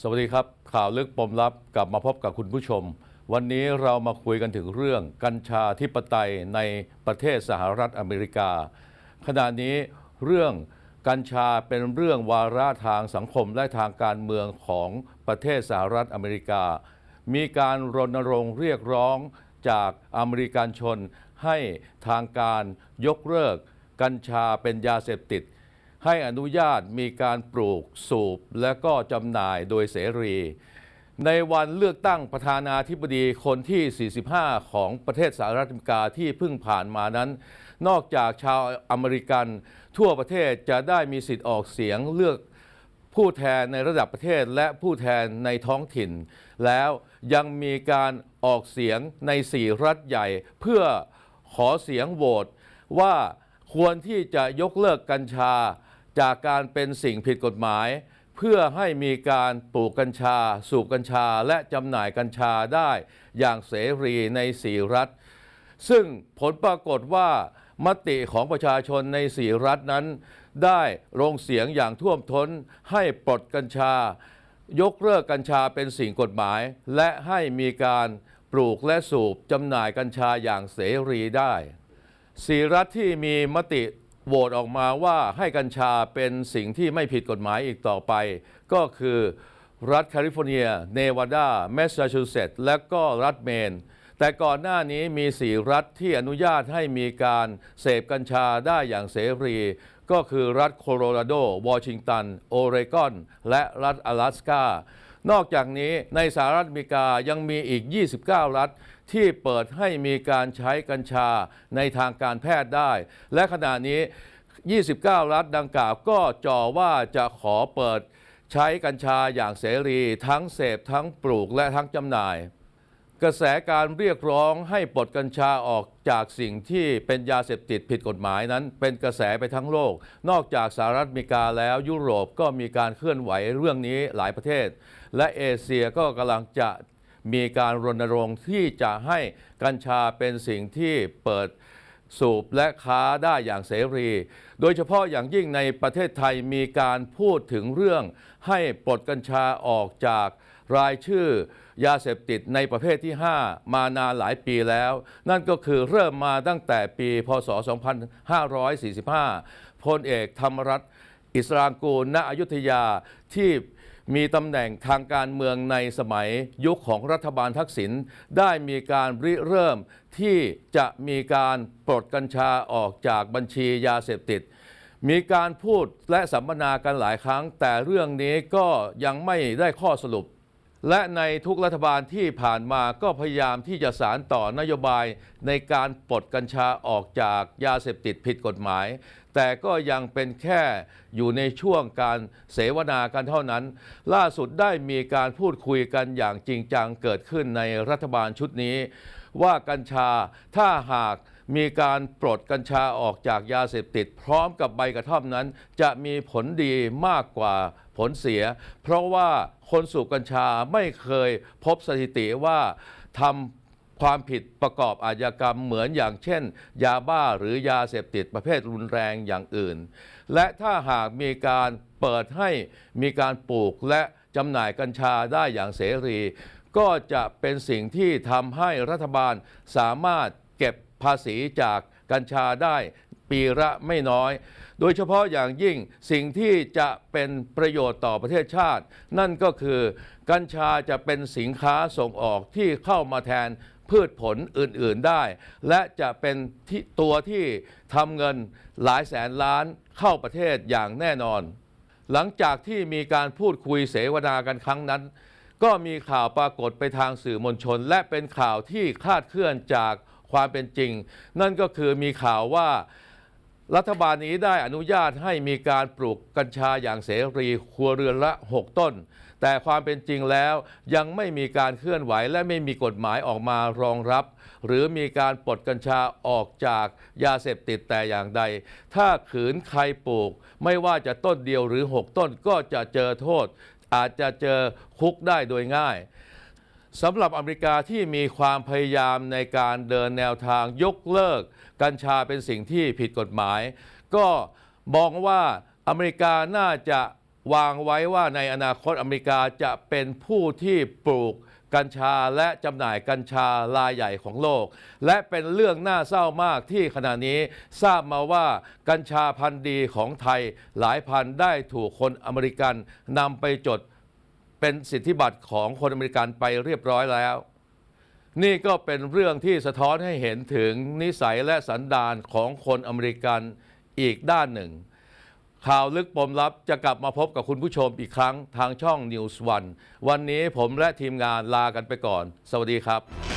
สวัสดีครับ ข่าวลึกปมลับกลับมาพบกับคุณผู้ชม วันนี้เรามาคุยกันถึงเรื่องกัญชาธิปไตยในประเทศสหรัฐอเมริกา ขณะนี้เรื่องกัญชาเป็นเรื่องวาระทางสังคมและทางการเมืองของประเทศสหรัฐอเมริกา มีการรณรงค์เรียกร้องจากอเมริกันชนให้ทางการยกเลิก กัญชาเป็นยาเสพติด ให้อนุญาตมีการปลูกสูบและก็จำหน่ายโดยเสรี ในวันเลือกตั้งประธานาธิบดีคนที่ 45 ของประเทศสหรัฐอเมริกาที่เพิ่งผ่านมานั้น นอกจากชาวอเมริกันทั่วประเทศจะได้มีสิทธิ์ออกเสียงเลือกผู้แทนในระดับประเทศและผู้แทนในท้องถิ่น แล้วยังมีการออกเสียงในสี่รัฐใหญ่ เพื่อขอเสียงโหวตว่าควรที่จะยกเลิกกัญชา จากการเป็นสิ่งผิดกฎหมาย เพื่อให้มีการปลูกกัญชา สูบกัญชา และจำหน่ายกัญชาได้อย่างเสรีในสี่รัฐ ซึ่งผลปรากฏว่ามติของประชาชนในสี่รัฐนั้น ได้ลงเสียงอย่างท่วมท้นให้ปลดกัญชา ยกเลิกกัญชาเป็นสิ่งกฎหมาย และให้มีการปลูกและสูบจำหน่ายกัญชาอย่างเสรีได้สี่รัฐที่มีมติ โหวตออกมาว่าให้กัญชาเป็นสิ่งที่ไม่ผิดกฎหมายอีกต่อไป ก็คือรัฐแคลิฟอร์เนีย เนวาดา แมสซาชูเซตส์และก็รัฐเมน แต่ก่อนหน้านี้มีสี่รัฐที่อนุญาตให้มีการเสพกัญชาได้อย่างเสรี ก็คือรัฐโคโลราโด วอชิงตัน โอเรกอน และรัฐ阿拉สกานอกจากนี้ในสหรัฐอเมริกายังมีอีก 29 รัฐ ที่เปิดให้มีการใช้กัญชาในทางการแพทย์ได้ และขณะนี้ 29 รัฐดังกล่าวก็จ่อว่าจะขอเปิดใช้กัญชาอย่างเสรี ทั้งเสพทั้งปลูกและทั้งจำหน่าย กระแสการเรียกร้องให้ปลดกัญชาออกจากสิ่งที่เป็นยาเสพติดผิดกฎหมายนั้น เป็นกระแสไปทั้งโลก นอกจากสหรัฐอเมริกาแล้วยุโรปก็มีการเคลื่อนไหวเรื่องนี้หลายประเทศ และเอเชียก็กำลังจะ มีการรณรงค์ที่จะให้กัญชาเป็นสิ่งที่เปิดสูบและค้าได้อย่างเสรี โดยเฉพาะอย่างยิ่งในประเทศไทยมีการพูดถึงเรื่อง ให้ปลดกัญชาออกจากรายชื่อยาเสพติดในประเภทที่ 5 มานานหลายปีแล้ว นั่นก็คือเริ่มมาตั้งแต่ปีพศ 2545 พลเอกธรรมรัฐอิสรางกูลณอยุธยาที่ มีตำแหน่งทางการเมืองในสมัยยุคของรัฐบาลทักษิณได้มีการริเริ่มที่จะมีการปลดกัญชาออกจากบัญชียาเสพติด มีการพูดและสัมมนากันหลายครั้ง แต่เรื่องนี้ก็ยังไม่ได้ข้อสรุป และในทุกรัฐบาลที่ผ่านมาก็พยายามที่จะสารต่อนโยบายในการปลดกัญชาออกจากยาเสพติดผิดกฎหมาย แต่ก็ยังเป็นแค่อยู่ในช่วงการเสวนากันเท่านั้น ล่าสุดได้มีการพูดคุยกันอย่างจริงจังเกิดขึ้นในรัฐบาลชุดนี้ ว่ากัญชาถ้าหากมีการปลดกัญชาออกจากยาเสพติด พร้อมกับใบกระท่อมนั้น จะมีผลดีมากกว่าผลเสีย เพราะว่าคนสูบกัญชาไม่เคยพบสถิติว่าทำ ความผิดประกอบอาชญากรรมเหมือนอย่างเช่น ยาบ้าหรือยาเสพติดประเภทรุนแรงอย่างอื่น และถ้าหากมีการเปิดให้มีการปลูกและจำหน่ายกัญชาได้อย่างเสรี ก็จะเป็นสิ่งที่ทำให้รัฐบาลสามารถเก็บภาษีจากกัญชาได้ปีละไม่น้อย โดยเฉพาะอย่างยิ่งสิ่งที่จะเป็นประโยชน์ต่อประเทศชาติ นั่นก็คือ กัญชาจะเป็นสินค้าส่งออกที่เข้ามาแทน พืชผลอื่นๆได้ และจะเป็นที่ตัวที่ทำเงินหลายแสนล้านเข้าประเทศอย่างแน่นอน หลังจากที่มีการพูดคุยเสวนากันครั้งนั้น ก็มีข่าวปรากฏไปทางสื่อมวลชน และเป็นข่าวที่คลาดเคลื่อนจากความเป็นจริง นั่นก็คือมีข่าวว่ารัฐบาลนี้ได้อนุญาตให้มีการปลูกกัญชาอย่างเสรีครัวเรือนละ 6 ต้น แต่ความเป็นจริงแล้วยังไม่มีการเคลื่อนไหวและไม่มีกฎหมายออกมารองรับ หรือมีการปลดกัญชาออกจากยาเสพติดแต่อย่างใด ถ้าขืนใครปลูก ไม่ว่าจะต้นเดียวหรือ 6 ต้นก็จะเจอโทษ อาจจะเจอคุกได้โดยง่ายสำหรับอเมริกาที่มีความพยายามในการเดินแนวทางยกเลิก กัญชาเป็นสิ่งที่ผิดกฎหมาย ก็มองว่าอเมริกาน่าจะ วางไว้ว่าในอนาคตอเมริกาจะเป็นผู้ที่ปลูกกัญชาและจำหน่ายกัญชารายใหญ่ของโลก และเป็นเรื่องน่าเศร้ามากที่ขณะนี้ทราบมาว่ากัญชาพันธุ์ดีของไทยหลายพันได้ถูกคนอเมริกันนำไปจดเป็นสิทธิบัตรของคนอเมริกันไปเรียบร้อยแล้ว นี่ก็เป็นเรื่องที่สะท้อนให้เห็นถึงนิสัยและสันดานของคนอเมริกันอีกด้านหนึ่ง ข่าวลึกปมลับจะกลับมาพบกับคุณผู้ชมอีกครั้งทางช่อง News One วันนี้ผมและทีมงานลากันไปก่อน สวัสดีครับ